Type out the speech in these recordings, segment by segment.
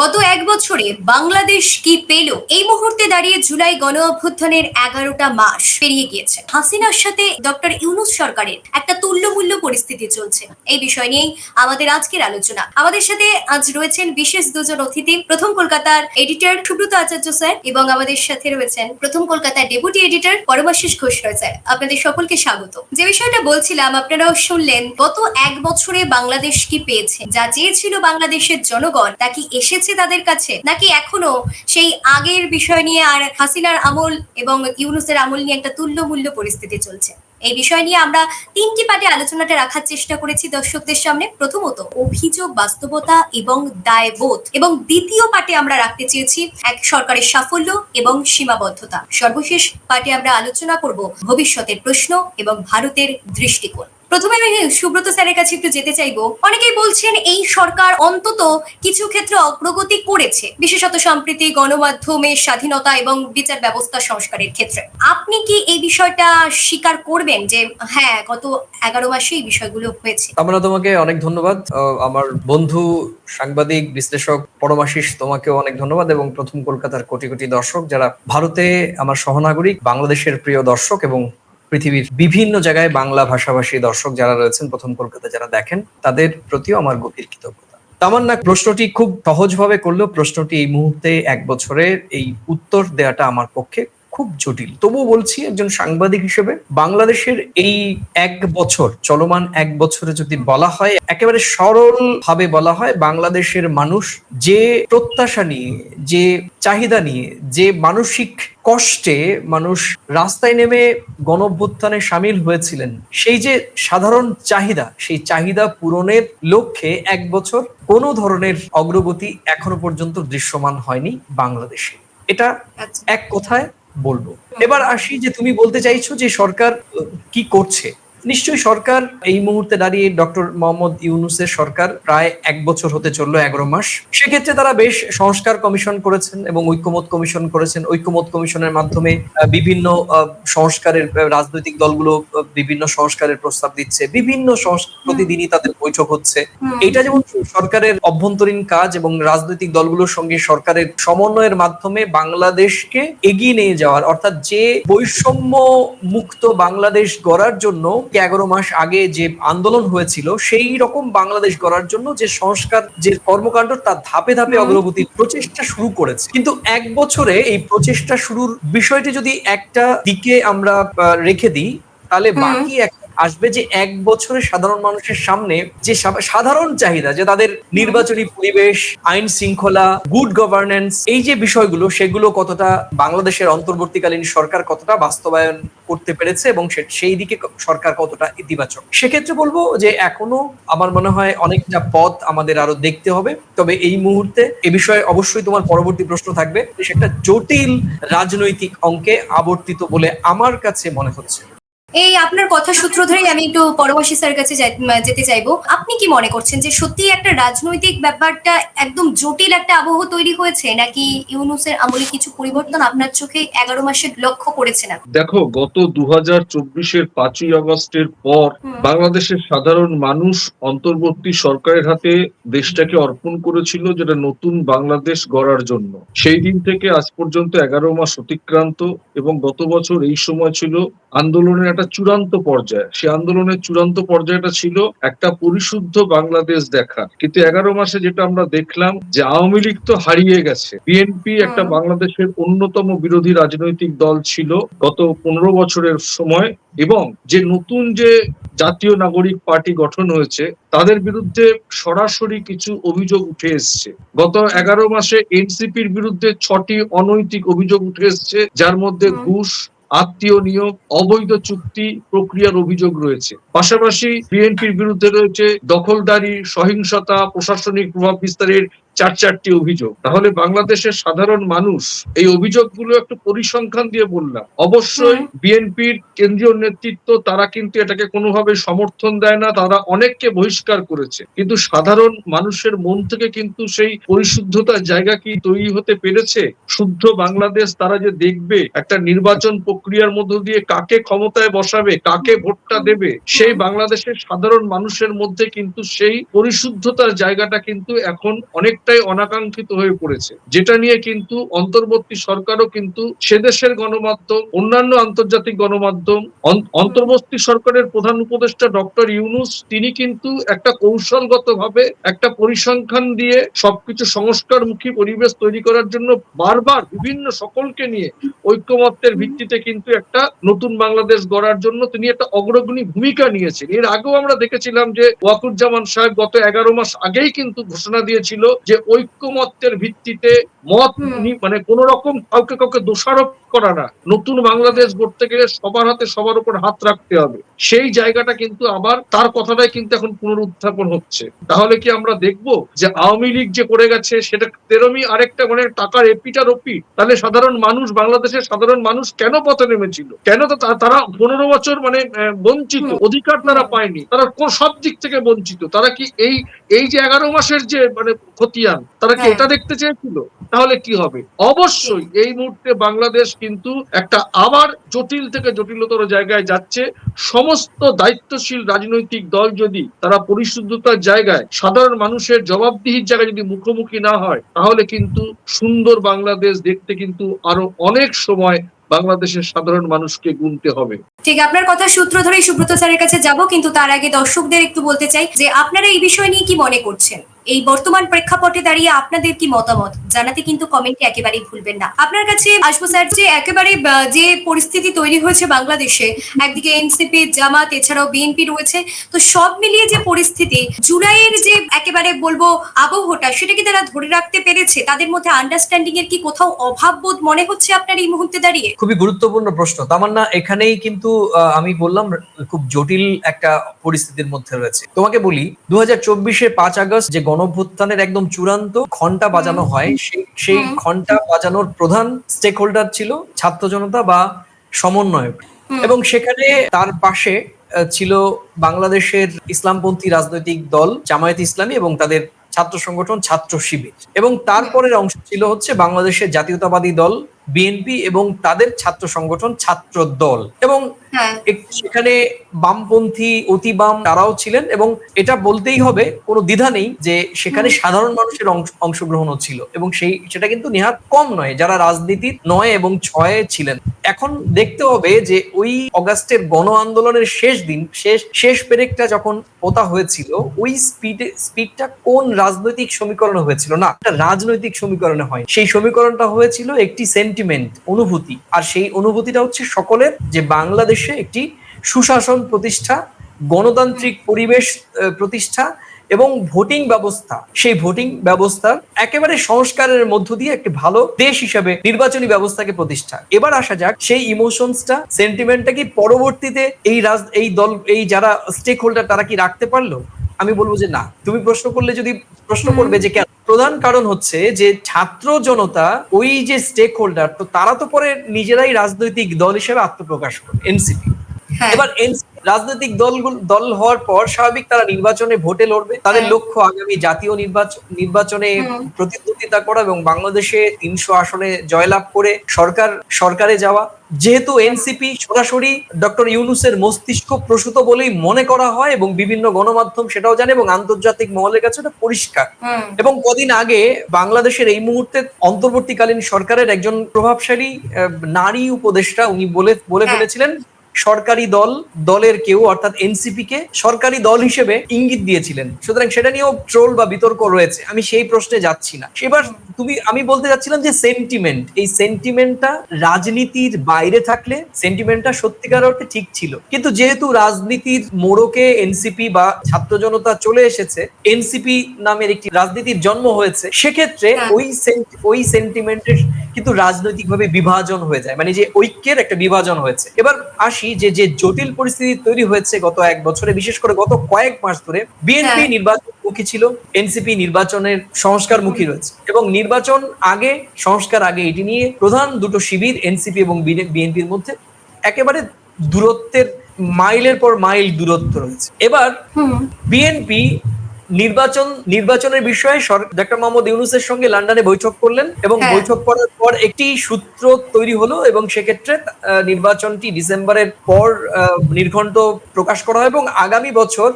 গত এক বছরে বাংলাদেশ কি পেল? এই মুহূর্তে দাঁড়িয়ে জুলাই গণ অভ্যুত্থানের এগারোটা মাস পেরিয়ে গিয়েছে। হাসিনার সাথে ডক্টর ইউনুস সরকারের একটা তুল্যমূল্য পরিস্থিতি চলছে। এই বিষয় নিয়েই আমাদের আজকের আলোচনা। আমাদের সাথে আজ রয়েছেন বিশেষ দুজন অতিথি। প্রথম কলকাতার এডিটর সুব্রত আচার্য স্যার এবং আমাদের সাথে রয়েছেন প্রথম কলকাতার deputy editor Paramashis Ghosh Roy sir. আপনাদের সকলকে স্বাগত। যে বিষয়টা বলছিলাম, আপনারাও শুনলেন, গত এক বছরে বাংলাদেশ কি পেয়েছে? যা চেয়েছিল বাংলাদেশের জনগণ, তা কি এসেছে? তাদের কাছে? নাকি এখনও সেই আগের বিষয় নিয়ে আর হাসিনার আমল এবং ইউনুসের আমল নিয়ে একটা তুল্যমূল্য পরিস্থিতি চলছে? এই বিষয় নিয়ে আমরা তিনটি পাটে আলোচনাটা রাখার চেষ্টা করেছি দর্শকদের সামনে। প্রথমত, অভিযোগ বাস্তবতা এবং দায়বোধ। এবং দ্বিতীয় পাটে আমরা রাখতে চেয়েছি এক সরকারের সাফল্য এবং সীমাবদ্ধতা। সর্বশেষ পাটে আমরা আলোচনা করব ভবিষ্যতের প্রশ্ন এবং ভারতের দৃষ্টিকোণ। প্রথমে আমি সুব্রত স্যারের কাছে একটু যেতে চাইব। অনেকেই বলছেন এই সরকার অন্তত কিছু ক্ষেত্রে অগ্রগতি করেছে, বিশেষত সম্প্রীতি গণমাধ্যমের স্বাধীনতা এবং বিচার ব্যবস্থা সংস্কারের ক্ষেত্রে। আপনি কি এই বিষয়টা স্বীকার করবেন যে হ্যাঁ গত এগারো মাসে এই বিষয়গুলো হয়েছে? আমরা তোমাকে অনেক ধন্যবাদ। আমার বন্ধু, সাংবাদিক, বিশ্লেষক, পরমাশিস, তোমাকেও অনেক ধন্যবাদ এবং প্রথম কলকাতার কোটি কোটি দর্শক যারা ভারতে আমার সহনাগরিক, বাংলাদেশের প্রিয় দর্শক এবং পৃথিবীর বিভিন্ন জায়গায় বাংলা ভাষাভাষী দর্শক যারা রয়েছেন, প্রথম কলকাতা যারা দেখেন, তাদের প্রতিও আমার গভীর কৃতজ্ঞতা। তামান্না প্রশ্নটি খুব সহজভাবে করলেও প্রশ্নটি এই মুহূর্তে এক বছরের এই উত্তর দেওয়াটা আমার পক্ষে খুব জটিল। তবুও বলছি একজন সাংবাদিক হিসেবে বাংলাদেশের এই এক বছর চলমান এক বছরে যদি বলা হয় একেবারে সরল ভাবে বলা হয় বাংলাদেশের মানুষ যে প্রত্যাশা নিয়ে যে চাহিদা নিয়ে যে মানসিক কষ্টে মানুষ রাস্তায় নেমে গণভ্যুত্থানে সামিল হয়েছিলেন সেই যে সাধারণ চাহিদা সেই চাহিদা পূরণের লক্ষ্যে এক বছর কোনো ধরনের অগ্রগতি এখনও পর্যন্ত দৃশ্যমান হয়নি বাংলাদেশে। এটা আচ্ছা। এক কথায় বলব। এবার আসি যে তুমি বলতে চাইছো যে সরকার কি করছে। নিশ্চয়ই সরকার এই মুহূর্তে দাঁড়িয়ে ডক্টর মোহাম্মদ ইউনুসের সরকার প্রায় এক বছর হতে চলল এগারো মাস। সেক্ষেত্রে তারা বেশ সংস্কার কমিশন করেছেন এবং ঐক্যমত কমিশন করেছেন। ঐক্যমত কমিশনের মাধ্যমে বিভিন্ন সংস্কারের রাজনৈতিক দলগুলো বিভিন্ন সংস্কারের প্রস্তাব দিচ্ছে। বিভিন্ন প্রতিদিনই তাদের বৈঠক হচ্ছে। এটা যেমন সরকারের অভ্যন্তরীণ কাজ এবং রাজনৈতিক দলগুলোর সঙ্গে সরকারের সমন্বয়ের মাধ্যমে বাংলাদেশকে এগিয়ে নিয়ে যাওয়ার অর্থাৎ যে বৈষম্য মুক্ত বাংলাদেশ গড়ার জন্য এগারো মাস আগে যে আন্দোলন হয়েছিল সেই রকম বাংলাদেশ গড়ার জন্য যে সংস্কার যে কর্মকাণ্ড তার ধাপে ধাপে অগ্রগতি অগ্রগতির প্রচেষ্টা শুরু করেছে। কিন্তু এক বছরে এই প্রচেষ্টা শুরুর বিষয়টি যদি একটা দিকে আমরা রেখে দিই তাহলে বাকি এক আসবে যে এক বছরে সাধারণ মানুষের সামনে যে সাধারণ চাহিদা, যে তাদের নির্বাচনী পরিবেশ, আইন শৃঙ্খলা গুড গভর্নেন্স এই যে বিষয়গুলো, সেগুলো কতটা বাংলাদেশের অন্তর্বর্তীকালীন সরকার কতটা বাস্তবায়ন করতে পেরেছে এবং সেই দিকে সরকার কতটা ইতিবাচক? সেক্ষেত্রে বলব যে এখনও আমার মনে হয় অনেকটা পথ আমাদের আরও দেখতে হবে। তবে এই মুহূর্তে এ বিষয়ে অবশ্যই তোমার পরবর্তী প্রশ্ন থাকবে। সেটা জটিল রাজনৈতিক অঙ্কে আবর্তিত বলে আমার কাছে মনে হচ্ছে। এই আপনার কথা সূত্র ধরেই আমি একটু পরমাশী স্যার কাছে যেতে চাইব। আপনি কি মনে করছেন যে সত্যি একটা রাজনৈতিক ব্যাপারটা একদম জটিল একটা আবহ তৈরি হয়েছে নাকি ইউনুসের আমলে কিছু পরিবর্তন আপনার চোখে এগারো মাসে লক্ষ্য করেছেন আপনি? দেখো গত দু হাজার চব্বিশের পাঁচই আগস্টের পর বাংলাদেশের সাধারণ মানুষ অন্তর্বর্তী সরকারের হাতে দেশটাকে অর্পণ করেছিল যেটা নতুন বাংলাদেশ গড়ার জন্য। সেই দিন থেকে আজ পর্যন্ত এগারো মাস অতিক্রান্ত এবং গত বছর এই সময় ছিল আন্দোলনের একটা চূড়ান্ত পর্যায়ে। সেই আন্দোলনের চূড়ান্ত পর্যায়টা ছিল একটা পরিশুদ্ধ বাংলাদেশ দেখা। কিন্তু এগারো মাসে যেটা আমরা দেখলাম যে আওয়ামী লীগ তো হারিয়ে গেছে। বিএনপি একটা বাংলাদেশের অন্যতম বিরোধী রাজনৈতিক দল ছিল গত পনেরো বছরের সময় এবং যে নতুন যে জাতীয় নাগরিক পার্টি গঠন হয়েছে তাদের বিরুদ্ধে সরাসরি কিছু অভিযোগ উঠে এসছে। গত এগারো মাসে এনসিপির বিরুদ্ধে ছটি অনৈতিক অভিযোগ উঠে এসছে যার মধ্যে। ঘুষ আত্মীয় নিয়োগ অবৈধ চুক্তি প্রক্রিয়ার অভিযোগ রয়েছে। পাশাপাশি বিএনপির বিরুদ্ধে রয়েছে দখলদারি সহিংসতা প্রশাসনিক প্রভাব বিস্তারের চার চারটি অভিযোগ। তাহলে বাংলাদেশের সাধারণ মানুষ এই অভিযোগগুলো একটু পরিসংখ্যান দিয়ে বললাম। অবশ্যই বিএনপির কেন্দ্রীয় নেতৃত্ব তারা কিন্তু এটাকে কোনোভাবে সমর্থন দেয় না তারা অনেককে বহিষ্কার করেছে। কিন্তু সাধারণ মানুষের মন থেকে কিন্তু সেই পরিশুদ্ধতার জায়গা কি তৈরি হতে পেরেছে? শুদ্ধ বাংলাদেশ তারা যে দেখবে একটা নির্বাচন প্রক্রিয়া প্রক্রিয়ার মধ্য দিয়ে কাকে ক্ষমতায় বসাবে, কাকে ভোটটা দেবে, সেই বাংলাদেশের সাধারণ মানুষের মধ্যে কিন্তু সেই পরিশুদ্ধতার জায়গাটা কিন্তু এখন অনেকটাই অনাকাঙ্ক্ষিত হয়ে পড়েছে। যেটা নিয়ে কিন্তু অন্তর্বর্তী সরকারও কিন্তু সেদেশের গণমাধ্যম, অন্যান্য আন্তর্জাতিক গণমাধ্যম অন্তর্বর্তী সরকারের প্রধান উপদেষ্টা ডক্টর ইউনুস, তিনি কিন্তু একটা কৌশলগতভাবে একটা পরিসংখ্যান দিয়ে সবকিছু সংস্কারমুখী পরিবেশ তৈরি করার জন্য বারবার বিভিন্ন সকলকে নিয়ে ঐক্যমত্যের ভিত্তিতে কিন্তু একটা নতুন বাংলাদেশ গড়ার জন্য তিনি একটা অগ্রগণী ভূমিকা নিয়েছেন। এর আগেও আমরা দেখেছিলাম যে ওয়াকুজ্জামান সাহেব গত এগারো মাস আগেই কিন্তু ঘোষণা দিয়েছিল যে ঐক্যমত্যের ভিত্তিতে মত মানে কোন রকম কাউকে কাউকে দোষারোপ করা না। নতুন বাংলাদেশ গড়তে গেলে সবার হাতে সবার উপর হাত রাখতে হবে। সেই জায়গাটা কিন্তু আবার তার কথাটাই কিন্তু এখন পুনরুত্থাপন হচ্ছে। তাহলে কি আমরা দেখব যে আওয়ামী লীগ যে করে গেছে সেটা তেরোমি আরেকটা মানে টাকার এপিটার ওপি তাহলে সাধারণ মানুষ বাংলাদেশের সাধারণ মানুষ কেন পথে নেমেছিল? কেন তো তারা পনেরো বছর মানে বঞ্চিত? অধিকার তারা পায়নি। তারা কোন সব দিক থেকে বঞ্চিত। তারা কি এই এই যে এগারো মাসের যে মানে খতিয়ান তারা কি হ্যাঁ। এটা দেখতে চেয়েছিল? তাহলে কি হবে? অবশ্যই এই মুহূর্তে বাংলাদেশ কিন্তু একটা আবার জটিল থেকে জটিলতর জায়গায় যাচ্ছে। সমস্ত দায়িত্বশীল রাজনৈতিক দল যদি তারা পরিশুদ্ধতার জায়গায় সাধারণ মানুষের জবাবদিহির জায়গায় যদি মুখোমুখি না হয়, তাহলে কিন্তু সুন্দর বাংলাদেশ দেখতে কিন্তু আরও অনেক সময় বাংলাদেশের সাধারণ মানুষকে গুনতে হবে। ঠিক, আপনার কথা সূত্র ধরেই সুব্রত স্যারের কাছে যাব, কিন্তু তার আগে দর্শকদের একটু বলতে চাই যে আপনারা এই বিষয় নিয়ে কি মনে করছেন? এই বর্তমান প্রেক্ষাপটে দাঁড়িয়ে আপনাদের কি মতামত? জানাতে কিন্তু কমেন্টে একেবারেই ভুলবেন না। আপনার কাছে আসব স্যার যে একেবারে যে পরিস্থিতি তৈরি হয়েছে বাংলাদেশে, একদিকে এনসিপি জামাত, এছাড়াও বিএনপি রয়েছে, তো সব মিলিয়ে যে পরিস্থিতি, জুলাইয়ের যে একেবারে বলব আবহটা সেটা কি তারা ধরে রাখতে পেরেছে, তাদের মধ্যে আন্ডারস্ট্যান্ডিং এর কি কোথাও অভাব বোধ মনে হচ্ছে আপনার এই মুহূর্তে দাঁড়িয়ে? খুবই গুরুত্বপূর্ণ প্রশ্ন। তামান্না, এখানেই কিন্তু আমি বললাম, খুব জটিল একটা পরিস্থিতির মধ্যে রয়েছে। তোমাকে বলি দু হাজার চব্বিশে পাঁচ আগস্ট যে গণভ্যুত্থানের একদম চূড়ান্ত ঘণ্টা বাজানো হয়। সেই ঘণ্টা বাজানোর প্রধান স্টেক হোল্ডার ছিল ছাত্র জনতা বা সমন্বয়ক। এবং সেখানে তার পাশে ছিল বাংলাদেশের ইসলামপন্থী রাজনৈতিক দল জামায়াত ইসলামী এবং তাদের ছাত্র সংগঠন ছাত্র শিবির। এবং তারপরের অংশ ছিল হচ্ছে বাংলাদেশের জাতীয়তাবাদী দল বিএনপি এবং তাদের ছাত্র সংগঠন ছাত্র দল। এবং হ্যাঁ। সেখানে বামপন্থী অতি বাম তারাও ছিলেন এবং এটা বলতেই হবে কোনো দ্বিধা নেই যে সেখানে সাধারণ মানুষের অংশগ্রহণও ছিল এবং সেই সেটা কিন্তু নেহাত কম নয় যারা রাজনীতির নয় এবং ছয়ে ছিলেন। এখন দেখতে হবে যে ওই অগাস্টের গণ আন্দোলনের শেষ দিন শেষ শেষ পেরেকটা যখন পোতা হয়েছিল ওই স্পিডে স্পিডটা কোন রাজনৈতিক সমীকরণে হয়েছিল? না একটা রাজনৈতিক সমীকরণে হয়। সেই সমীকরণটা হয়েছিল একটি সেন্টিমেন্ট অনুভূতি। আর সেই অনুভূতিটা হচ্ছে সকলের যে বাংলাদেশে একটি সুশাসন প্রতিষ্ঠা গণতান্ত্রিক পরিবেশ প্রতিষ্ঠা এবং ভোটিং ব্যবস্থা। সেই ভোটিং ব্যবস্থার একেবারে সংস্কারের মধ্য দিয়ে একটি ভালো দেশ হিসাবে নির্বাচনী ব্যবস্থাকে প্রতিষ্ঠা। এবার আসা যাক সেই ইমোশনসটা সেন্টিমেন্টটা কি পরবর্তীতে এই রাজ এই দল এই যারা স্টেক হোল্ডার তারা কি রাখতে পারল? আমি বলব যে না। তুমি প্রশ্ন করলে যদি প্রশ্ন করবে যে কেন? প্রধান কারণ হচ্ছে যে ছাত্র জনতা ওই যে স্টেক হোল্ডার তো তারা তো পরে নিজেরাই রাজনৈতিক দল হিসেবে আত্মপ্রকাশ করে এনসিপি হ্যাঁ। এবার NCP রাজনৈতিক দলগুলো দল হওয়ার পর স্বাভাবিক তারা নির্বাচনে ভোটে লড়বে। তাদের হ্যাঁ। লক্ষ্য আগামী জাতীয় নির্বাচন নির্বাচনে প্রতিদ্বন্দ্বিতা করা এবং বাংলাদেশে তিনশো আসনে জয়লাভ করে সরকার সরকারে যাওয়া। যেহেতু এনসিপি সরাসরি ডক্টর ইউনুসের মস্তিষ্ক প্রসূত বলেই মনে করা হয় এবং বিভিন্ন গণমাধ্যম সেটাও জানে এবং আন্তর্জাতিক মহলের কাছে এটা পরিষ্কার। এবং কদিন আগে বাংলাদেশের এই মুহূর্তে অন্তর্বর্তীকালীন সরকারের একজন প্রভাবশালী নারী উপদেষ্টা উনি বলে বলে হ্যাঁ। ফেলেছিলেন সরকারি দল দলের কেউ অর্থাৎ এনসিপি কে সরকারি দল হিসেবে ইঙ্গিত দিয়েছিলেন। সুতরাং সেটা নিয়েও ট্রোল বা বিতর্ক রয়েছে। আমি সেই প্রশ্নে যাচ্ছি না। এবার তুমি আমি বলতে যাচ্ছিলাম যে সেন্টিমেন্ট এই সেন্টিমেন্টটা রাজনীতির বাইরে থাকলে সেন্টিমেন্টটা সত্যিকার অর্থে ঠিক ছিল। কিন্তু যেহেতু রাজনীতির মোড়কে এনসিপি বা ছাত্র জনতা চলে এসেছে এনসিপি নামের একটি রাজনীতির জন্ম হয়েছে সেক্ষেত্রে হ্যাঁ। ওই ওই সেন্টিমেন্টের কিন্তু রাজনৈতিকভাবে বিভাজন হয়ে যায়। মানে যে ঐক্যের একটা বিভাজন হয়েছে। এবার আসি যে যে জটিল পরিস্থিতি তৈরি হয়েছে গত এক বছরে বিশেষ করে গত কয়েক মাস ধরে বিএনপি হ্যাঁ। নির্বাচনমুখী ছিল এনসিপি নির্বাচনের সংস্কারমুখী রয়েছে। এবং নির্বাচন আগে সংস্কার আগে এটি নিয়ে প্রধান দুটো শিবির এনসিপি এবং বিএনপির মধ্যে একেবারে দূরত্বের মাইলের পর মাইল দূরত্ব রয়েছে। এবার বিএনপি নির্বাচন নির্বাচনের বিষয়ে ডক্টর মোহাম্মদ ইউনুসের সঙ্গে লন্ডনে বৈঠক করলেন এবং হ্যাঁ। বৈঠক করার পর একটি সূত্র তৈরি হলো এবং সেক্ষেত্রে নির্বাচনটি ডিসেম্বরের পর আহ, নির্ঘণ্ট প্রকাশ করা হয় এবং আগামী বছর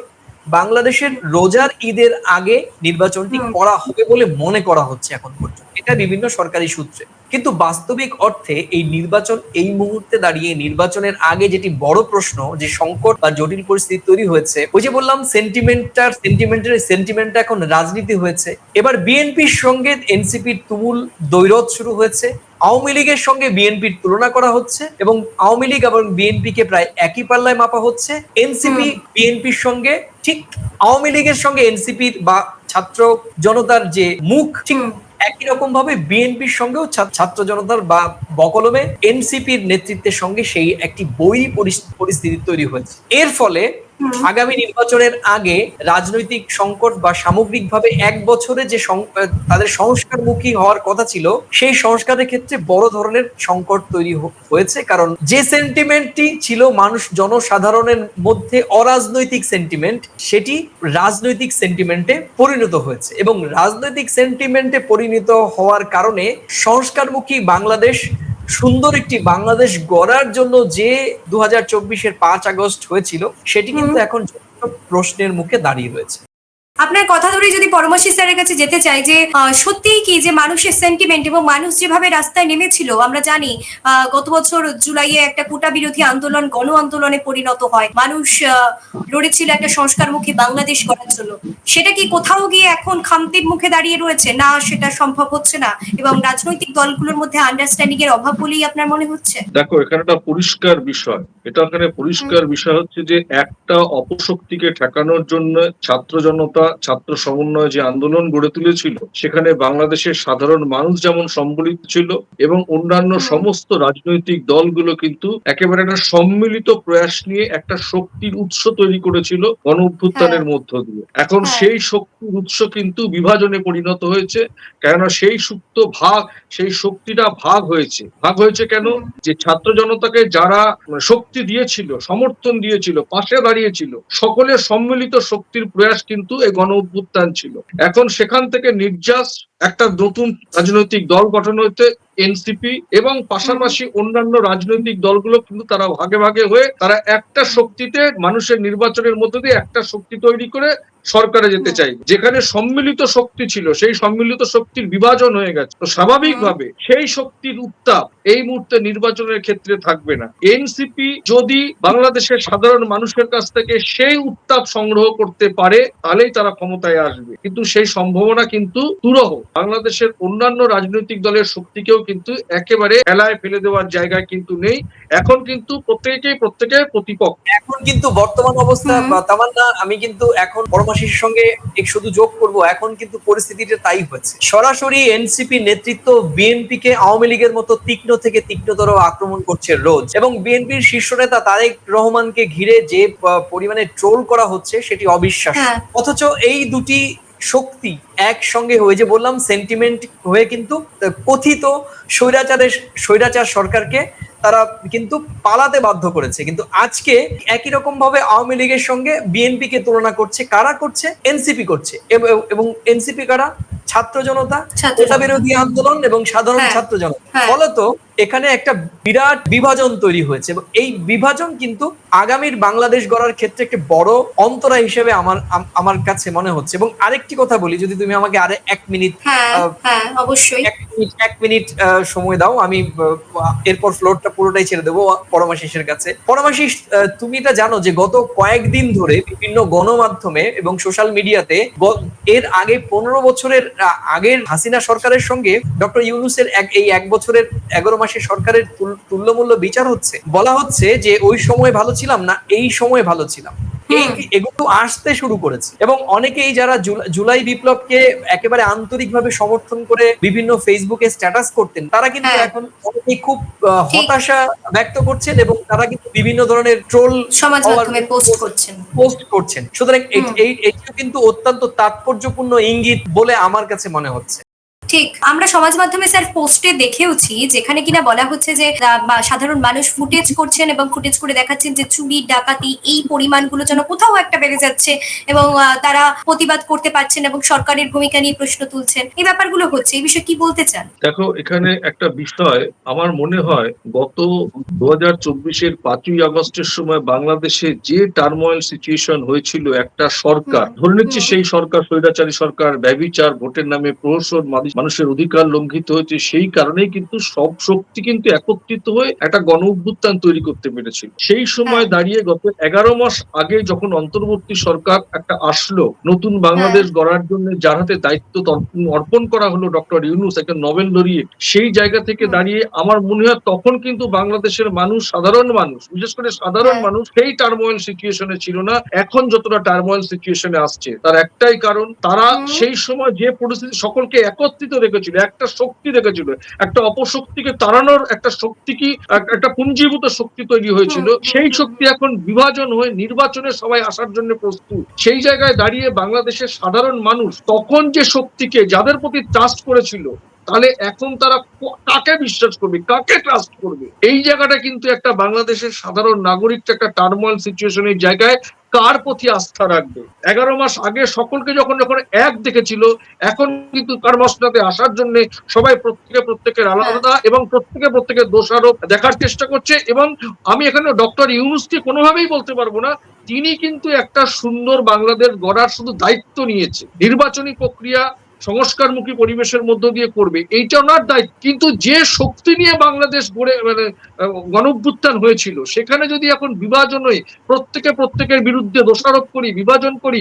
বাংলাদেশের রোজার ঈদের আগে নির্বাচনটি করা হবে বলে মনে করা হচ্ছে এখন পর্যন্ত। এটা বিভিন্ন সরকারি সূত্রে। কিন্তু বাস্তবিক অর্থে এই নির্বাচন এই মুহূর্তে দাঁড়িয়ে নির্বাচনের আগে যেটি বড় প্রশ্ন যে সংকট বা জটিল পরিস্থিতি তৈরি হয়েছে ওই যে বললাম সেন্টিমেন্টটার সেন্টিমেন্টের সেন্টিমেন্টটা এখন রাজনীতি হয়েছে। এবার বিএনপির সঙ্গে এনসিপির তুমুল দৈরথ শুরু হয়েছে। আওয়ামী লীগের সঙ্গে বিএনপির তুলনা করা হচ্ছে এবং আওয়ামী লীগ এবং বিএনপি কে প্রায় একই পাল্লায় মাপা হচ্ছে। এনসিপি বিএনপির সঙ্গে ঠিক আওয়ামী লীগের সঙ্গে এনসিপির বা ছাত্র জনতার যে মুখ ঠিক একই রকম ভাবে বিএনপির সঙ্গেও ছাত্র জনতার বা বকলমে এনসিপির নেতৃত্বের সঙ্গে সেই একটি বই পরিস্থিতি তৈরি হয়েছে। এর ফলে। আগামী নির্বাচনের আগে রাজনৈতিক সংকট বা সামগ্রিকভাবে এক বছরে যে তাদের সংস্কারমুখী হওয়ার কথা ছিল, সেই সংস্কারের ক্ষেত্রে বড় ধরনের সংকট তৈরি হয়েছে। কারণ যে সেন্টিমেন্টটি ছিল মানুষ জনসাধারণের মধ্যে অরাজনৈতিক সেন্টিমেন্ট সেটি রাজনৈতিক সেন্টিমেন্টে পরিণত হয়েছে এবং রাজনৈতিক সেন্টিমেন্টে পরিণত হওয়ার কারণে সংস্কারমুখী বাংলাদেশ সুন্দর একটি বাংলাদেশ গড়ার জন্য যে দু হাজার চব্বিশের পাঁচ আগস্ট হয়েছিল সেটি কিন্তু এখন প্রশ্নের মুখে দাঁড়িয়ে রয়েছে। আপনার কথা ধরে যদি পরমাশী স্যারের কাছে যেতে চাই যে সত্যিই কি যে মানুষের সেন্টিমেন্ট এবং মানুষ যেভাবে রাস্তায় নেমেছিল আমরা জানি গত বছর জুলাইয়ে একটা কোটা বিরোধী আন্দোলন গণ আন্দোলনে পরিণত হয়। মানুষ লড়েছিল একটা সংস্কারমুখী বাংলাদেশ করার জন্য। সেটা কি কোথাও গিয়ে এখন খামতির মুখে দাঁড়িয়ে রয়েছে? না সেটা সম্ভব হচ্ছে না। এবং রাজনৈতিক দলগুলোর মধ্যে আন্ডারস্ট্যান্ডিং এর অভাব বলেই আপনার মনে হচ্ছে? দেখো এখানে একটা পরিষ্কার বিষয়। এটা এখানে পরিষ্কার বিষয় হচ্ছে যে একটা অপশক্তিকে ঠেকানোর জন্য ছাত্র জনতা ছাত্র সমন্বয় যে আন্দোলন গড়ে তুলেছিল সেখানে বাংলাদেশের সাধারণ মানুষ যেমন সম্বলিত ছিল এবং অন্যান্য সমস্ত রাজনৈতিক দলগুলো কিন্তু একেবারে একটা সম্মিলিত প্রয়াস নিয়ে একটা শক্তির উৎস তৈরি করেছিল গণ অভ্যুত্থানের মধ্য দিয়ে। এখন হ্যাঁ। সেই শক্তির উৎস কিন্তু বিভাজনে পরিণত হয়েছে কেননা সেই সুপ্ত ভাগ সেই শক্তিটা ভাগ হয়েছে। ভাগ হয়েছে কেন? যে ছাত্র জনতাকে যারা শক্তি দিয়েছিল সমর্থন দিয়েছিল পাশে দাঁড়িয়েছিল সকলের সম্মিলিত শক্তির প্রয়াস কিন্তু এই গণ অভ্যুত্থান ছিল। এখন সেখান থেকে নির্যাস একটা নতুন রাজনৈতিক দল গঠন হয়েছে, এনসিপি, এবং পাশাপাশি অন্যান্য রাজনৈতিক দলগুলো কিন্তু তারা ভাগে ভাগে হয়ে তারা একটা শক্তিতে মানুষের নির্বাচনের মধ্য দিয়ে একটা শক্তি তৈরি করে সরকারে যেতে চাই। যেখানে সম্মিলিত শক্তি ছিল সেই সম্মিলিত শক্তির বিভাজন হয়ে গেছে। তো স্বাভাবিকভাবে সেই শক্তির উত্তাপ এই মুহূর্তে নির্বাচনের ক্ষেত্রে থাকবে না। এনসিপি যদি বাংলাদেশের সাধারণ মানুষের কাছ থেকে সেই উত্তাপ সংগ্রহ করতে পারে তাহলেই তারা ক্ষমতায় আসবে। কিন্তু সেই সম্ভাবনা কিন্তু দুরহ বাংলাদেশের অন্যান্য রাজনৈতিক দলের শক্তিকেও কিন্তু একেবারে এলায় ফেলে দেওয়ার জায়গায় কিন্তু নেই। এখন কিন্তু প্রত্যেকেই প্রত্যেকের প্রতিপক্ষ। এখন কিন্তু বর্তমান অবস্থা তামান্না আমি কিন্তু এখন পরমাশির সঙ্গে এক শুধু যোগ করব এখন কিন্তু পরিস্থিতিটা তাই হচ্ছে। সরাসরি এনসিপি নেতৃত্ব বিএনপি কে আওয়ামী লীগের মতো তীক্ষ্ণ থেকে তীক্ষ্ণতর আক্রমণ করছে রোজ। এবং বিএনপির শীর্ষ নেতা তারেক রহমানকে ঘিরে যে পরিমাণে ট্রোল করা হচ্ছে সেটি অবিশ্বাস্য। হ্যাঁ। অথচ এই দুটি শক্তি একসঙ্গে হয়ে যে বললাম সেন্টিমেন্ট হয়ে কিন্তু কথিত স্বৈরাচারের স্বৈরাচার সরকারকে তারা কিন্তু পালাতে বাধ্য করেছে। কিন্তু আজকে একই রকম ভাবে আওয়ামী লীগের সঙ্গে বিএনপি কে তুলনা করছে কারা করছে? এনসিপি করছে। এবং এনসিপি কারা? ছাত্র জনতা কোটা বিরোধী আন্দোলন এবং সাধারণ হ্যাঁ। ছাত্র জনতা। ফলত এখানে একটা বিরাট বিভাজন তৈরি হয়েছে। এবং এই বিভাজন কিন্তু আগামীর বাংলাদেশ গড়ার ক্ষেত্রে একটি বড় অন্তরা হিসেবে আমার আমার কাছে মনে হচ্ছে। এবং আরেকটি কথা বলি যদি তুমি আমাকে আরে এক মিনিট হ্যাঁ হ্যাঁ অবশ্যই। এক মিনিট সময় দাও। আমি এরপর ফ্লোরটা পুরোটাই ছেড়ে দেবো পরমাশিসের কাছে। পরমাশিস তুমি এটা জানো যে গত কয়েকদিন ধরে বিভিন্ন গণমাধ্যমে এবং সোশ্যাল মিডিয়াতে এর আগে পনেরো বছরের আগের হাসিনা সরকারের সঙ্গে ডক্টর ইউনুসের এক- এই এক বছরের এগারো মাসের সরকারের তুল্যমূল্য বিচার হচ্ছে। বলা হচ্ছে যে ওই সময় ভালো ছিলাম না এই সময় ভালো ছিলাম। এগুলো আসতে শুরু করেছে। এবং অনেকেই যারা জুলাই বিপ্লবকে একেবারে আন্তরিকভাবে সমর্থন করে বিভিন্ন ফেসবুকে স্ট্যাটাস করতেন তারা কিন্তু হ্যাঁ। এখন অনেকেই খুব হতাশা ব্যক্ত করছেন এবং তারা কিন্তু বিভিন্ন ধরনের ট্রোল সমাজ মাধ্যমে পোস্ট করছেন। পোস্ট করছেন। সুতরাং এই এটিও কিন্তু অত্যন্ত তাৎপর্যপূর্ণ ইঙ্গিত বলে আমার কাছে মনে হচ্ছে। ঠিক আমরা সমাজ মাধ্যমে স্যার পোস্টে দেখেওছি যেখানে কিনা বলা হচ্ছে যে সাধারণ মানুষ ফুটেজ করছেন এবং ফুটেজ করে দেখাচ্ছেন যে চুরি ডাকাতি এই পরিমাণগুলো যেন কোথাও একটা বেড়ে যাচ্ছে এবং তারা প্রতিবাদ করতে পারছেন এবং সরকারের ভূমিকা নিয়ে প্রশ্ন তুলছেন। এই ব্যাপারগুলো হচ্ছে এই বিষয়ে কি বলতে চান? দেখো এখানে একটা বিষয় আমার মনে হয় গত দু হাজার চব্বিশের পাঁচই আগস্টের সময় বাংলাদেশে যে টার্মোয়েল সিচুয়েশন হয়েছিল একটা সরকার ধরে নিচ্ছি সেই সরকার স্বৈরাচারী সরকার ব্যবিচার ভোটের নামে প্রহসন মানুষের অধিকার লঙ্ঘিত হয়েছে সেই কারণেই কিন্তু সব শক্তি কিন্তু একত্রিত হয়ে একটা গণ অভ্যুত্থান তৈরি করতে পেরেছিল সেই সময় হ্যাঁ। দাঁড়িয়ে গত এগারো মাস আগে যখন অন্তর্বর্তী সরকার একটা আসলো নতুন বাংলাদেশ হ্যাঁ। গড়ার জন্য যার হাতে দায়িত্ব অর্পণ করা হলো ডক্টর ইউনুস একটা নোবেল লরিয়েট সেই জায়গা থেকে দাঁড়িয়ে আমার মনে হয় তখন কিন্তু বাংলাদেশের মানুষ সাধারণ মানুষ বিশেষ করে সাধারণ হ্যাঁ। মানুষ সেই টার্মোয়েল সিচুয়েশনে ছিল না এখন যতটা টার্মোয়েল সিচুয়েশনে আসছে তার একটাই কারণ তারা সেই সময় যে পরিস্থিতি সকলকে একত্রিত রেখেছিল একটা শক্তি রেখেছিল একটা অপশক্তিকে তাড়ানোর একটা শক্তি কি একটা পুঞ্জীভূত শক্তি তৈরি হয়েছিল। সেই শক্তি এখন বিভাজন হয়ে নির্বাচনে সবাই আসার জন্য প্রস্তুত। সেই জায়গায় দাঁড়িয়ে বাংলাদেশের সাধারণ মানুষ তখন যে শক্তিকে যাদের প্রতি ট্রাস্ট করেছিল তাহলে এখন তারা কাকে বিশ্বাস করবে? কাকে ট্রাস্ট করবে? এই জায়গাটা কিন্তু একটা বাংলাদেশের সাধারণ নাগরিক একটা টার্মোয়াল সিচুয়েশনের জায়গায় কার প্রতি আস্থা রাখবে? এগারো মাস আগে সকলকে যখন যখন এক দেখেছিল, এখন কিন্তু তার মশলাতে আসার জন্য সবাই প্রত্যেকে প্রত্যেকের আলাদা এবং প্রত্যেকে প্রত্যেকের দোষারোপ দেখার চেষ্টা করছে এবং আমি এখানে ডক্টর ইউনুসকে কোনোভাবেই বলতে পারব না, তিনি কিন্তু একটা সুন্দর বাংলাদেশ গড়ার শুধু দায়িত্ব নিয়েছে। নির্বাচনী প্রক্রিয়া সংস্কারমুখী পরিবেশের মধ্য দিয়ে করবে এইটা ওনার দায়িত্ব কিন্তু যে শক্তি নিয়ে বাংলাদেশ গড়ে মানে গণভ্যুত্থান হয়েছিল সেখানে যদি এখন বিভাজন হয়ে প্রত্যেকে প্রত্যেকের বিরুদ্ধে দোষারোপ করি বিভাজন করি।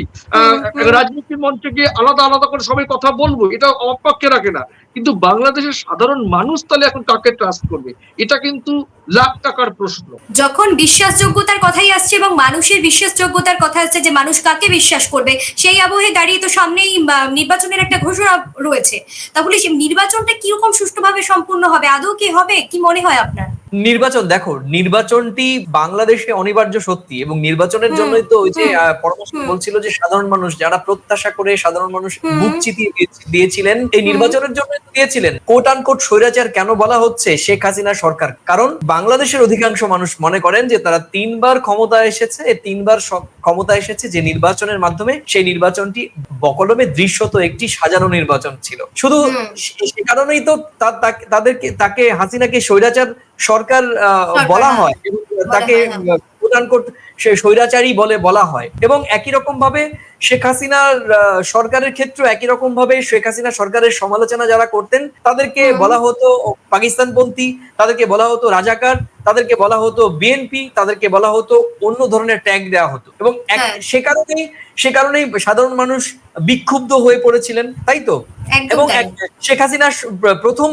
রাজনীতির মঞ্চে গিয়ে আলাদা আলাদা করে সবাই কথা বলব এটা অপক্ষে রাখে না কিন্তু বাংলাদেশের সাধারণ মানুষ তাহলে এখন কাকে ট্রাস্ট করবে? এটা কিন্তু লাখ টাকার প্রশ্ন। যখন বিশ্বাসযোগ্যতার কথাই আসছে এবং মানুষের বিশ্বাসযোগ্যতার কথা আসছে যে মানুষ কাকে বিশ্বাস করবে, সেই আবহে দাঁড়িয়ে তো সামনেই নির্বাচনের একটা ঘোষণা রয়েছে। তাহলে সেই নির্বাচনটা কীরকম সুষ্ঠুভাবে সম্পূর্ণ হবে? আদৌ কি হবে? কি মনে হয় আপনার? নির্বাচন দেখো নির্বাচনটি বাংলাদেশে অনিবার্য সত্যি এবং নির্বাচনের জন্যই তো ওই যে পরামর্শ বলছিল যে সাধারণ মানুষ যারা প্রত্যাশা করে সাধারণ মানুষ। বুক চিতিয়ে দিয়েছিলেন এই নির্বাচনের জন্য দিয়েছিলেন। কোট আন কোট স্বৈরাচার কেন বলা হচ্ছে শেখ হাসিনা সরকার? কারণ বাংলাদেশের অধিকাংশ মানুষ মনে করেন যে তারা তিনবার ক্ষমতা এসেছে তিনবার ক্ষমতা এসেছে যে নির্বাচনের মাধ্যমে সেই নির্বাচনটি বকলমে দৃশ্যত একটি সাজানো নির্বাচন ছিল। শুধু সে- কারণেই তা- তাদেরকে তাকে হাসিনাকে স্বৈরাচার সরকার আহ, বলা হ্যাঁ। হয় তাকে প্রধান প্রদান করতে সে স্বৈরাচারী বলে বলা হয়। এবং একই রকম ভাবে শেখ হাসিনার সরকারের ক্ষেত্রে একই রকম ভাবে শেখ হাসিনা সরকারের সমালোচনা যারা করতেন তাদেরকে বলা হতো পাকিস্তানপন্থী তাদেরকে বলা হতো রাজাকার। তাদেরকে বলা হতো বিএনপি তাদেরকে বলা হতো অন্য ধরনের ট্যাগ দেওয়া হতো। এবং হ্যাঁ। সে কারণেই সে কারণেই সাধারণ মানুষ বিক্ষুব্ধ হয়ে পড়েছিলেন তাই তো? এবং শেখ হাসিনার স- প্রথম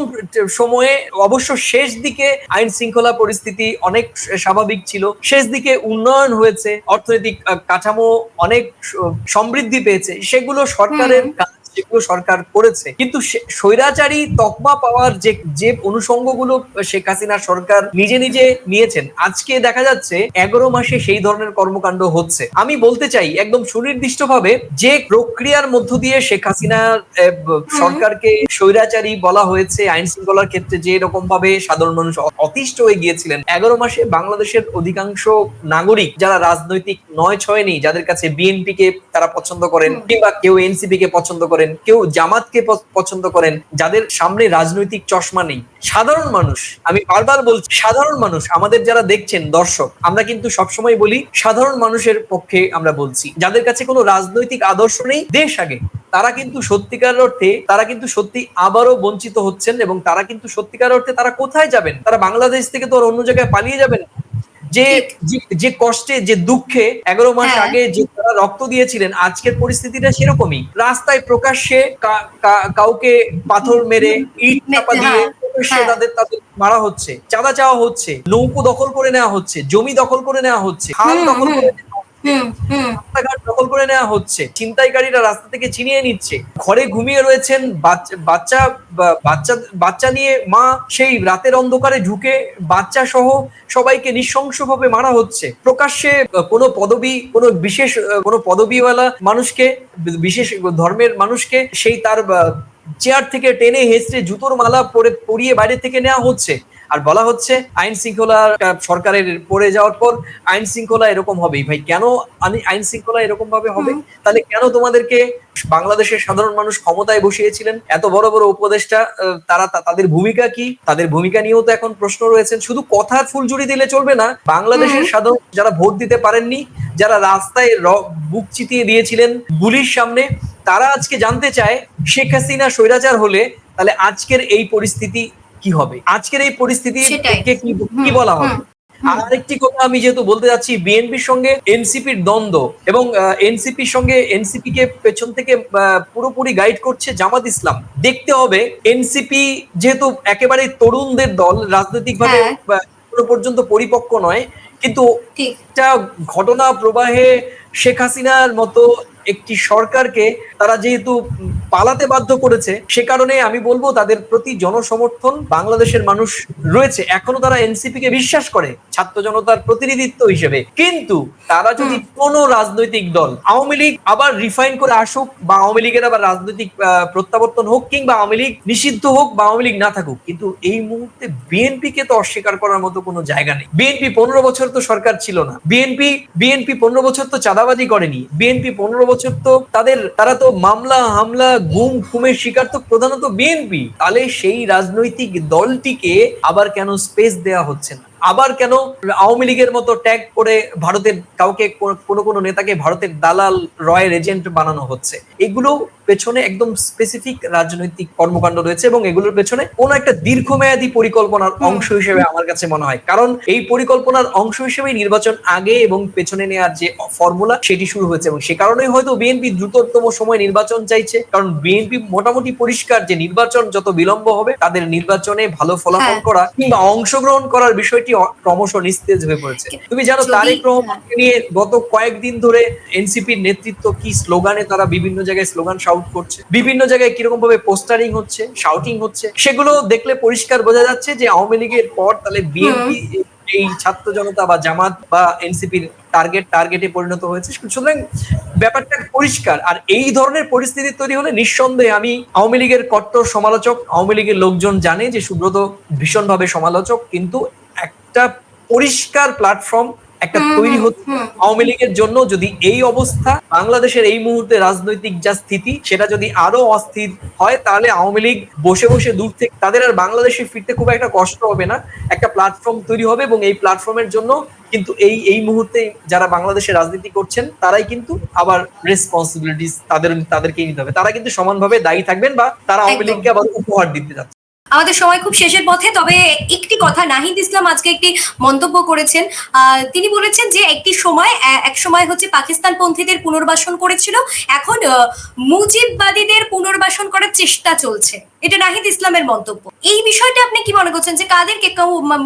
সময়ে অবশ্য শেষ দিকে আইন শৃঙ্খলা পরিস্থিতি অনেক স্বাভাবিক ছিল। শেষ দিকে উন্নয়ন হয়েছে অর্থনৈতিক কাঠামো অনেক সমৃদ্ধি পেয়েছে। সেগুলো সরকারের যেগুলো সরকার করেছে। কিন্তু স্বৈরাচারী তকমা পাওয়ার যে যে অনুষঙ্গগুলো শেখ হাসিনা সরকার নিজে নিজে নিয়েছেন আজকে দেখা যাচ্ছে এগারো মাসে সেই ধরনের কর্মকাণ্ড হচ্ছে। আমি বলতে চাই একদম সুনির্দিষ্টভাবে যে প্রক্রিয়ার মধ্য দিয়ে শেখ ব- সরকারকে স্বৈরাচারী বলা হয়েছে আইন শৃঙ্খলার ক্ষেত্রে যে রকম ভাবে সাধারণ মানুষ অতিষ্ঠ হয়ে গিয়েছিলেন এগারো মাসে বাংলাদেশের অধিকাংশ নাগরিক যারা রাজনৈতিক নয় ছয় নেই যাদের কাছে বিএনপি কে তারা পছন্দ করেন কিংবা কেউ এনসিপি কে পছন্দ করেন কেউ জামাতকে পছন্দ করেন, যাদের সামনে রাজনৈতিক চশমা নেই। সাধারণ মানুষ, আমি বারবার বলছি, সাধারণ মানুষ, আমাদের যারা দেখছেন, দর্শক, আমরা কিন্তু সবসময় বলি, সাধারণ মানুষের পক্ষে আমরা বলছি। যাদের কাছে কোনো রাজনৈতিক আদর্শ নেই, দেশ আগে। তারা কিন্তু সত্যিকার অর্থে, তারা কিন্তু সত্যি আবারও বঞ্চিত হচ্ছেন এবং তারা কিন্তু সত্যিকার অর্থে তারা কোথায় যাবেন? তারা বাংলাদেশ থেকে তো অন্য জায়গায় পালিয়ে যাবেন। যে যে- কষ্টে যে দুঃখে এগারো মাস হ্যাঁ। আগে যে তারা রক্ত দিয়েছিলেন আজকের পরিস্থিতিটা সেরকমই রাস্তায় প্রকাশ্যে কাউকে পাথর মেরে ইট চাপা হ্যাঁ, দিয়ে প্রকাশ্যে হ্যাঁ। তাদের তাদের মারা হচ্ছে চাঁদা চাওয়া হচ্ছে নৌকো দখল করে নেওয়া হচ্ছে জমি দখল করে নেওয়া হচ্ছে খাল দখল করে দখল করে নেওয়া হচ্ছে। ছিনতাইকারীরা রাস্তা থেকে ছিনিয়ে নিচ্ছে। ঘরে ঘুমিয়ে রয়েছেন বাচ্চা বাচ্চা বাচ্চা নিয়ে মা সেই রাতের অন্ধকারে ঢুকে বাচ্চা সহ সবাইকে নৃশংসভাবে মারা হচ্ছে। প্রকাশ্যে কোনো পদবি, কোনো বিশেষ কোনো পদবিওয়ালা মানুষকে, বিশেষ ধর্মের মানুষকে সেই তার চেয়ার থেকে টেনে হেসড়ে জুতোর মালা পরে, পরিয়ে বাইরে থেকে নেওয়া হচ্ছে। আর বলা হচ্ছে আইন শৃঙ্খলা সরকারের পড়ে যাওয়ার পর আইন শৃঙ্খলা এরকম হবেই। ভাই কেন আইন শৃঙ্খলা এরকম ভাবে হবে তাহলে কেন তোমাদেরকে বাংলাদেশের সাধারণ মানুষ ক্ষমতায় বসিয়েছিলেন? এত বড় বড় উপদেষ্টা তারা তাদের ভূমিকা কি? তাদের ভূমিকা নিয়েও তো এখন প্রশ্ন রয়েছে শুধু কথার ফুলঝুরি দিলে চলবে না বাংলাদেশের সাধারণ যারা ভোট দিতে পারেননি যারা রাস্তায় বুক চিতিয়ে দিয়েছিলেন গুলির সামনে তারা আজকে জানতে চায় শেখ হাসিনা স্বৈরাচার হলে তাহলে আজকের এই পরিস্থিতি কি হবে? আজকের এই পরিস্থিতি কি বলা হবে। আর আরেকটি কথা আমি যেহেতু বলতে যাচ্ছি বিএনপির সঙ্গে এনসিপির দ্বন্দ্ব এবং এনসিপির সঙ্গে এনসিপি কে পেছন থেকে পুরোপুরি গাইড করছে জামাত ইসলাম। দেখতে হবে এনসিপি যেহেতু একেবারে তরুণদের দল রাজনৈতিকভাবে হ্যাঁ। পর্যন্ত পরিপক্ক নয় কিন্তু একটা ঘটনা প্রবাহে শেখ হাসিনার মতো একটি সরকারকে তারা যেহেতু পালাতে বাধ্য করেছে সে কারণে আমি বলব তাদের প্রতি জনসমর্থন বাংলাদেশের মানুষ রয়েছে। এখনও তারা এনসিপি কে বিশ্বাস করে ছাত্র জনতার প্রতিনিধিত্ব হিসেবে। কিন্তু তারা যদি কোনো রাজনৈতিক দল আওয়ামী লীগ আবার রিফাইন করে আসুক বা আওয়ামী লীগের আবার রাজনৈতিক প্রত্যাবর্তন হোক কিংবা আওয়ামী লীগ নিষিদ্ধ হোক বা আওয়ামী লীগ না থাকুক কিন্তু এই মুহূর্তে বিএনপি কে তো অস্বীকার করার মতো কোনো জায়গা নেই। বিএনপি পনেরো বছর তো সরকার ছিল না। বিএনপি বিএনপি পনেরো বছর তো চাঁদাবাজি করেনি বিএনপি পনেরো বছর তো তাদের তারা তো মামলা হামলা গুম খুমের শিকার তো প্রধানত বিএনপি তাহলে সেই রাজনৈতিক দলটিকে আবার কেন স্পেস দেয়া হচ্ছে না আবার কেন আওয়ামী লীগের মতো ট্যাগ করে ভারতের কাউকে কোনো কোনো নেতাকে ভারতের দালাল রয়ের এজেন্ট বানানো হচ্ছে? এগুলো পেছনে একদম স্পেসিফিক রাজনৈতিক কর্মকাণ্ড রয়েছে এবং এগুলোর পেছনে কোনো একটা দীর্ঘমেয়াদী পরিকল্পনার অংশ হিসেবে আমার কাছে মনে হয়। কারণ এই পরিকল্পনার অংশ হিসেবে নির্বাচন আগে এবং পেছনে নেওয়ার যে ফর্মুলা সেটি শুরু হয়েছে এবং সে কারণেই হয়তো বিএনপি দ্রুততম সময় নির্বাচন চাইছে। কারণ বিএনপি মোটামুটি পরিষ্কার যে নির্বাচন যত বিলম্ব হবে তাদের নির্বাচনে ভালো ফলাফল হ্যাঁ। করা কিংবা অংশগ্রহণ করার বিষয়টি ক্রমশ নিস্তেজ হয়ে পড়েছে। তুমি জানো তারেক রহমানকে নিয়ে গত কয়েকদিন ধরে এনসিপির নেতৃত্ব কি স্লোগানে তারা বিভিন্ন জায়গায় স্লোগান শাউট করছে? বিভিন্ন জায়গায় কীরকম ভাবে পোস্টারিং হচ্ছে শাউটিং হচ্ছে? সেগুলো দেখলে পরিষ্কার বোঝা যাচ্ছে যে আওয়ামী লীগের পর তাহলে বিএনপি এই ছাত্র জনতা বা জামাত বা এনসিপির টার্গেট টার্গেটে পরিণত হয়েছে। সুতরাং ব্যাপারটা পরিষ্কার। আর এই ধরনের পরিস্থিতি তৈরি হলে নিঃসন্দেহে আমি আওয়ামী লীগের কট্টর সমালোচক আওয়ামী লীগের লোকজন জানে যে সুব্রত ভীষণভাবে সমালোচক কিন্তু একটা পরিষ্কার প্ল্যাটফর্ম একটা তৈরি হচ্ছে আওয়ামী লীগের জন্য। যদি এই অবস্থা বাংলাদেশের এই মুহূর্তে রাজনৈতিক যা স্থিতি সেটা যদি আরও অস্থির হয় তাহলে আওয়ামী লীগ বসে বসে দূর থেকে তাদের আর বাংলাদেশে ফিরতে খুব একটা কষ্ট হবে না। একটা প্ল্যাটফর্ম তৈরি হবে এবং এই প্ল্যাটফর্মের জন্য কিন্তু এই এই মুহূর্তে যারা বাংলাদেশে রাজনীতি করছেন তারাই কিন্তু আবার রেসপন্সিবিলিটিস তাদের তাদেরকেই নিতে হবে। তারা কিন্তু সমানভাবে দায়ী থাকবেন বা তারা আওয়ামী লীগকে আবার উপহার দিতে যাচ্ছে। আমাদের সময় খুব শেষের পথে, তবে একটি কথা, নাহিদ ইসলাম আজকে একটি মন্তব্য করেছেন। তিনি বলেছেন যে একটি সময় এক সময় হচ্ছে পাকিস্তান পন্থীদের পুনর্বাসন করেছিল। এখন মুজিববাদীদের পুনর্বাসন করার চেষ্টা চলছে। এটা নাহিদ ইসলামের মন্তব্য। এই বিষয়টা আপনি কি মনে করছেন যে কাদেরকে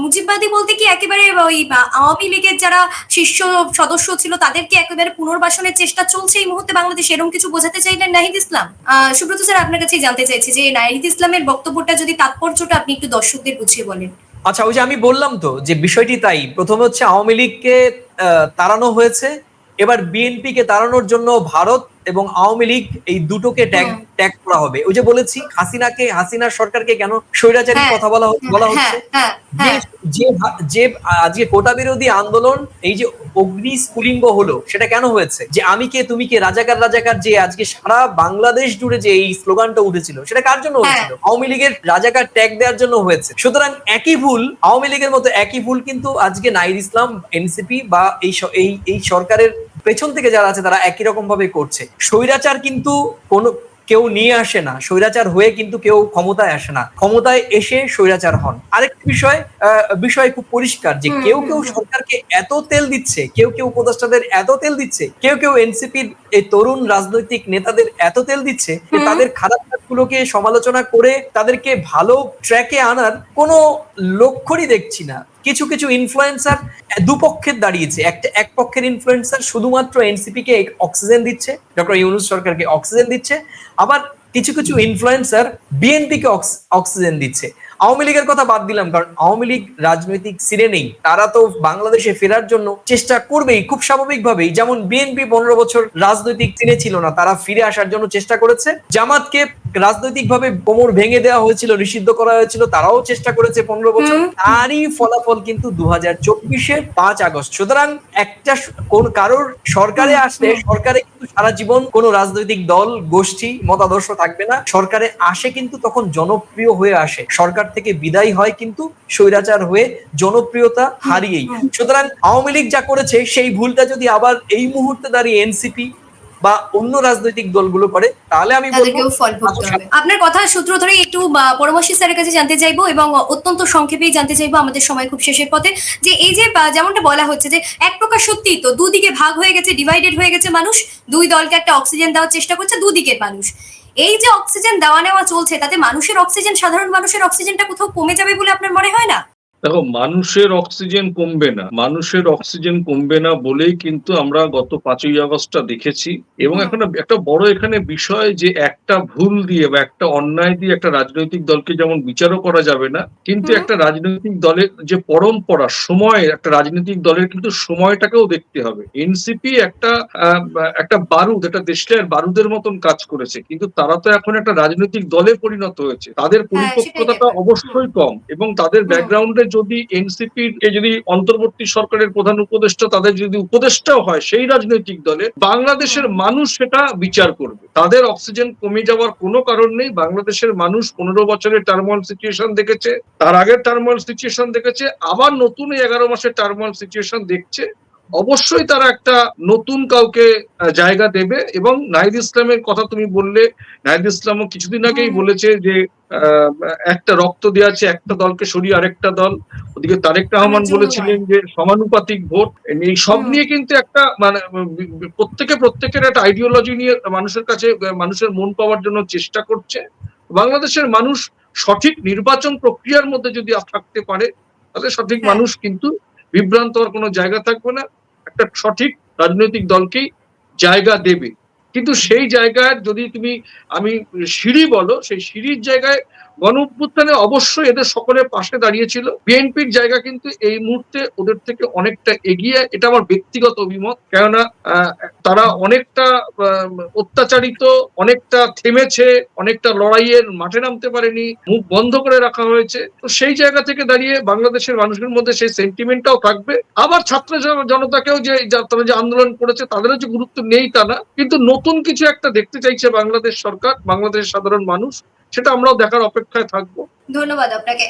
মুজিববাদী বলতে কি একেবারে ওই আওয়ামী লীগের যারা শীর্ষ সদস্য ছিল তাদেরকে একেবারে পুনর্বাসনের চেষ্টা চলছে এই মুহূর্তে বাংলাদেশে? এরকম কিছু বোঝাতে চাইলেন নাহিদ ইসলাম? সুব্রত স্যার, আপনার কাছে জানতে চাইছি যে নাহিদ ইসলামের বক্তব্যটা যদি তাৎপর্যটা আপনি একটু দর্শকদের বুঝিয়ে বলেন। আচ্ছা ওই যে আমি বললাম তো যে বিষয়টি তাই, প্রথমে হচ্ছে আওয়ামী লীগকে তাড়ানো হয়েছে, এবার বিএনপি কে তাড়ানোর জন্য ভারত এবং আওয়ামী লীগ এই দুটোকে ট্যাগ ট্যাগ করা হবে। ওই যে বলেছি হাসিনাকে হাসিনার সরকারকে কেন স্বৈরাচারী হ্যাঁ। কথা বলা বলা হ্যাঁ হচ্ছে? হ্যাঁ যে- যে আজকে কোটা বিরোধী আন্দোলন এই যে অগ্নি স্ফুলিঙ্গ হলো সেটা কেন হয়েছে? যে আমি কে তুমি কে রাজাকার রাজাকার যে আজকে সারা বাংলাদেশ জুড়ে যে এই স্লোগানটা উঠেছিল সেটা কার জন্য হ্যাঁ। হয়েছিল? আওয়ামী লীগের রাজাকার ট্যাগ দেওয়ার জন্য হয়েছে। সুতরাং একই ভুল আওয়ামী লীগের মতো একই ভুল কিন্তু আজকে নাইর ইসলাম এনসিপি বা এই এই সরকারের পেছন থেকে যারা আছে তারা একই রকম ভাবে করছে। স্বৈরাচার কিন্তু কোনো কেউ নিয়ে আসে না। স্বৈরাচার হয়ে কিন্তু কেউ ক্ষমতায় আসে না। ক্ষমতায় এসে স্বৈরাচার হন। আরেকটি বিষয় বিষয় খুব পরিষ্কার যে কেউ কেউ সরকারকে এত তেল দিচ্ছে কেউ কেউ উপদেষ্টাদের এত তেল দিচ্ছে কেউ কেউ এনসিপির এই তরুণ রাজনৈতিক নেতাদের এত তেল দিচ্ছে যে তাদের খারাপ কাজগুলোকে সমালোচনা করে তাদেরকে ভালো ট্র্যাকে আনার কোনো লক্ষণই দেখছি না। কিছু কিছু ইনফ্লুয়েন্সার দুপক্ষের দাঁড়িয়েছে। একটা এক পক্ষের ইনফ্লুয়েন্সার শুধুমাত্র এনসিপি কে অক্সিজেন দিচ্ছে ডক্টর ইউনুস সরকারকে অক্সিজেন দিচ্ছে, আবার কিছু কিছু ইনফ্লুয়েন্সার বিএনপি কে অক্সিজেন দিচ্ছে। আওয়ামী লীগের কথা বাদ দিলাম, কারণ আওয়ামী লীগ রাজনৈতিক সিরে নেই। তারা তো বাংলাদেশে ফেরার জন্য চেষ্টা করবেই, খুব স্বাভাবিকভাবেই। যেমন বিএনপি পনেরো বছর রাজনৈতিক সিনে ছিল না, তারা ফিরে আসার জন্য চেষ্টা করেছে। জামাতকে রাজনৈতিকভাবে কোমর ভেঙে দেওয়া হয়েছিল নিষিদ্ধ করা হয়েছিল তারাও চেষ্টা করেছে পনেরো বছর। তারই ফলাফল কিন্তু দু হাজার চব্বিশের পাঁচ আগস্ট। সুতরাং একটা কোন কারোর সরকারে আসলে সরকারে কিন্তু সারা জীবন কোনো রাজনৈতিক দল গোষ্ঠী মতাদর্শ থাকবে না। সরকারে আসে কিন্তু তখন জনপ্রিয় হয়ে আসে। সরকার থেকে বিদায় হয় কিন্তু স্বৈরাচার হয়ে জনপ্রিয়তা হারিয়েই। সুতরাং আওয়ামী লীগ যা করেছে সেই ভুলটা যদি আবার এই মুহূর্তে দাঁড়িয়ে এনসিপি বা অন্য রাজনৈতিক দলগুলো করে তাহলে আমি আপনার কথা সূত্র ধরে একটু আহ, পরমাশী স্যারের কাছে জানতে চাইব এবং অত্যন্ত সংক্ষেপেই জানতে চাইব আমাদের সময় খুব শেষের পথে যে এই যে যেমনটা বলা হচ্ছে যে এক প্রকার সত্যি তো দুদিকে ভাগ হয়ে গেছে ডিভাইডেড হয়ে গেছে মানুষ দুই দলকে একটা অক্সিজেন দেওয়ার চেষ্টা করছে দুদিকের মানুষ। এই যে অক্সিজেন দেওয়া নেওয়া চলছে তাতে মানুষের অক্সিজেন সাধারণ মানুষের অক্সিজেনটা কোথাও কমে যাবে বলে আপনার মনে হয় না? দেখো মানুষের অক্সিজেন কমবে না। মানুষের অক্সিজেন কমবে না বলেই কিন্তু আমরা গত পাঁচই আগস্টটা দেখেছি। এবং। এখন একটা বড় এখানে বিষয় যে একটা ভুল দিয়ে বা একটা অন্যায় দিয়ে একটা রাজনৈতিক দলকে যেমন বিচারও করা যাবে না কিন্তু একটা রাজনৈতিক দলের যে পরম্পরা সময় একটা রাজনৈতিক দলের কিন্তু সময়টাকেও দেখতে হবে। এনসিপি একটা একটা বারুদ একটা দেশটার বারুদের মতন কাজ করেছে কিন্তু তারা তো এখন একটা রাজনৈতিক দলে পরিণত হয়েছে। তাদের হ্যাঁ, পরিপক্কতাটা অবশ্যই কম এবং তাদের ব্যাকগ্রাউন্ডে যদি এনসিপির যদি অন্তর্বর্তী সরকারের প্রধান উপদেষ্টা তাদের যদি উপদেষ্টাও হয় সেই রাজনৈতিক দলে বাংলাদেশের মানুষ সেটা বিচার করবে। তাদের অক্সিজেন কমে যাওয়ার কোনো কারণ নেই। বাংলাদেশের মানুষ পনেরো বছরের টার্মাল সিচুয়েশন দেখেছে তার আগের টার্মাল সিচুয়েশন দেখেছে আবার নতুন এগারো মাসের টার্মাল সিচুয়েশন দেখছে। অবশ্যই তারা একটা নতুন কাউকে জায়গা দেবে এবং নাহিদ ইসলামের কথা তুমি বললে নাহিদ ইসলামও কিছুদিন আগেই বলেছে যে আহ, একটা রক্ত দেওয়া আছে একটা দলকে সরিয়ে আরেকটা দল। ওদিকে তারেক রহমান বলেছিলেন যে সমানুপাতিক ভোট এই সব নিয়ে কিন্তু একটা মানে প্রত্যেকে প্রত্যেকের একটা আইডিওলজি নিয়ে মানুষের কাছে মানুষের মন পাওয়ার জন্য চেষ্টা করছে। বাংলাদেশের মানুষ সঠিক নির্বাচন প্রক্রিয়ার মধ্যে যদি থাকতে পারে তাহলে সঠিক হ্যাঁ। মানুষ কিন্তু বিভ্রান্ত হওয়ার কোনো জায়গা থাকবে না। একটা সঠিক রাজনৈতিক দলকেই জায়গা দেবে। কিন্তু সেই জায়গায় যদি তুমি, আমি সিঁড়ি বলো, সেই সিঁড়ির জায়গায় গণ অভ্যুত্থানে অবশ্যই এদের সকলের পাশে দাঁড়িয়েছিল। বিএনপির জায়গা কিন্তু এই মুহূর্তে ওদের থেকে অনেকটা এগিয়ে, এটা আমার ব্যক্তিগত অভিমত। কেননা তারা অনেকটা অত্যাচারিত, অনেকটা থেমেছে, অনেকটা লড়াইয়ের মাঠে নামতে পারেনি, মুখ বন্ধ করে রাখা হয়েছে। তো সেই জায়গা থেকে দাঁড়িয়ে বাংলাদেশের মানুষের মধ্যে সেই সেন্টিমেন্টটাও থাকবে। আবার ছাত্র জন- জনতাকেও যে, তারা যে আন্দোলন করেছে, তাদেরও যে গুরুত্ব নেই তা না। কিন্তু নতুন কিছু একটা দেখতে চাইছে বাংলাদেশ সরকার, বাংলাদেশের সাধারণ মানুষ। সেটা আমরাও দেখার অপেক্ষায় থাকব। ধন্যবাদ আপনাকে।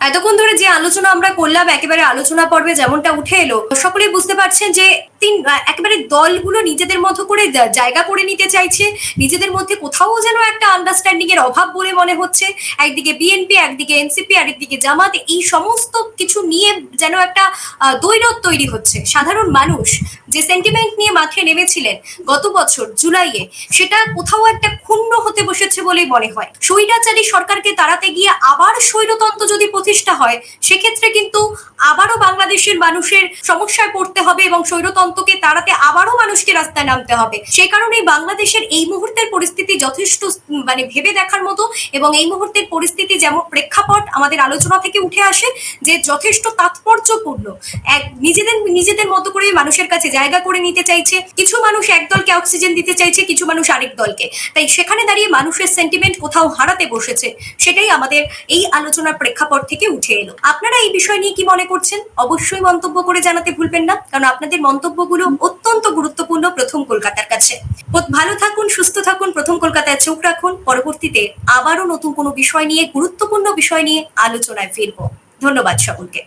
এতক্ষণ ধরে যে আলোচনা আমরা করলাম, একেবারে আলোচনা পর্বে যেমনটা উঠে এলো, সকলেই বুঝতে পারছেন যে তিন একেবারে দলগুলো নিজেদের মতো করে জায়গা করে নিতে চাইছে। নিজেদের মধ্যে কোথাও যেন একটা আন্ডারস্ট্যান্ডিং এর অভাব বলে মনে হচ্ছে। একদিকে বিএনপি একদিকে এনসিপি আরেকদিকে জামাত। এই সমস্ত কিছু নিয়ে যেন একটা দ্বৈরথ তৈরি হচ্ছে। সাধারণ মানুষ যে সেন্টিমেন্ট নিয়ে মাঠে নেমেছিলেন গত বছর জুলাইয়ে, সেটা কোথাও একটা ক্ষুণ্ণ হতে বসেছে বলেই মনে হয়। স্বৈরাচারী সরকারকে তাড়াতে গিয়ে আবার স্বৈরতন্ত্র যদি প্রতিষ্ঠা হয়, সেক্ষেত্রে কিন্তু আবারও বাংলাদেশের মানুষের সমস্যায় পড়তে হবে এবং স্বৈরতন্ত্রকে তাড়াতে আবারও মানুষকে রাস্তায় নামতে হবে। সেই কারণেই বাংলাদেশের এই মুহূর্তের পরিস্থিতি যথেষ্ট মানে ভেবে দেখার মতো এবং এই মুহূর্তের পরিস্থিতি যেমন প্রেক্ষাপট আমাদের আলোচনা থেকে উঠে আসে যে যথেষ্ট তাৎপর্যপূর্ণ। এক, নিজেদের নিজেদের মতো করে মানুষের কাছে জায়গা করে নিতে চাইছে। কিছু মানুষ এক দলকে অক্সিজেন দিতে চাইছে, কিছু মানুষ আরেক দলকে। তাই সেখানে দাঁড়িয়ে মানুষের সেন্টিমেন্ট কোথাও হারাতে বসেছে, সেটাই আমাদের এই আলোচনার প্রেক্ষাপট থেকে উঠে এলো। আপনারা এই বিষয় নিয়ে কি মনে করছেন? অবশ্যই মন্তব্য করে জানাতে ভুলবেন না, কারণ আপনাদের মন্তব্যগুলো অত্যন্ত গুরুত্বপূর্ণ প্রথম কলকাতার কাছে। ভালো থাকুন, সুস্থ থাকুন, প্রথম কলকাতায় চোখ রাখুন। পরবর্তীতে আবারও নতুন কোনো বিষয় নিয়ে, গুরুত্বপূর্ণ বিষয় নিয়ে আলোচনায় ফিরবো। ধন্যবাদ সকলকে।